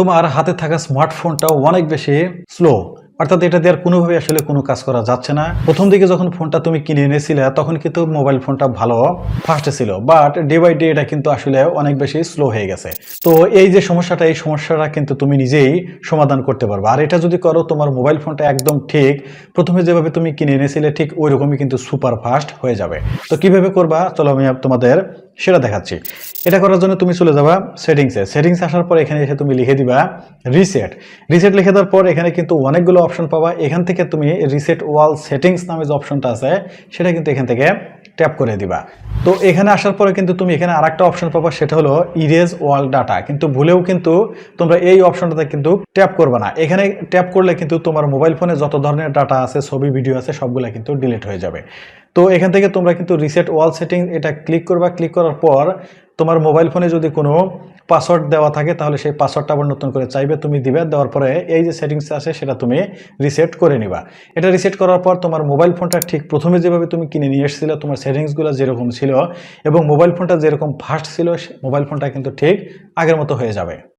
তোমার হাতে থাকা স্মার্টফোনটাও অনেক বেশি স্লো অর্থাৎ এটা দিয়ে আর কোনোভাবে আসলে কোনো কাজ করা যাচ্ছে না। প্রথম দিকে যখন ফোনটা তুমি কিনে এনেছিলে, তখন কিন্তু মোবাইল ফোনটা ভালো ফাস্ট ছিল। বাট ডে বাই ডে এটা কিন্তু আসলে অনেক বেশি স্লো হয়ে গেছে। তো এই যে সমস্যাটা, এই সমস্যাটা কিন্তু তুমি নিজেই সমাধান করতে পারবে। আর এটা যদি করো, তোমার মোবাইল ফোনটা একদম ঠিক, প্রথমে যেভাবে তুমি কিনে এনেছিলে, ঠিক ওই রকমই কিন্তু সুপার ফাস্ট হয়ে যাবে। তো কীভাবে করবা? চলো আমি তোমাদের সেটা দেখাচ্ছি। এটা করার জন্য তুমি চলে যাবা সেটিংসে সেটিংস আসার পর এখানে এসে তুমি লিখে দিবা রিসেট রিসেট লিখে দেওয়ার পর এখানে কিন্তু অনেকগুলো অপশন পাবা, এখান থেকে তুমি রিসেট ওয়াল সেটিংস নামে যে অপশনটা আছে, সেটা কিন্তু এখান থেকে ট্যাপ করে দিবা। তো এখানে আসার পরে কিন্তু তুমি এখানে আরেকটা অপশন পাবা, সেটা হলো ইরেজ ওয়াল ডাটা কিন্তু ভুলেও কিন্তু তোমরা এই অপশনটাতে কিন্তু ট্যাপ করবে না। এখানে ট্যাপ করলে কিন্তু তোমার মোবাইল ফোনে যত ধরনের ডাটা আছে, ছবি ভিডিও আছে, সবগুলো কিন্তু ডিলিট হয়ে যাবে। তো এখান থেকে তোমরা কিন্তু রিসেট ওয়াল সেটিং এটা ক্লিক করবা। ক্লিক করার পর তোমার মোবাইল ফোনে যদি কোনো পাসওয়ার্ড দেওয়া থাকে, তাহলে সেই পাসওয়ার্ডটা আবার নতুন করে চাইবে, তুমি দিবে। দেওয়ার পরে এই যে সেটিংস আছে, সেটা তুমি রিসেট করে নিবা। এটা রিসেট করার পর তোমার মোবাইল ফোনটা ঠিক প্রথমে যেভাবে তুমি কিনে নিয়ে এসেছিলে, তোমার সেটিংসগুলো যেরকম ছিল এবং মোবাইল ফোনটা যেরকম ফাস্ট ছিল মোবাইল ফোনটা কিন্তু ঠিক আগের মতো হয়ে যাবে।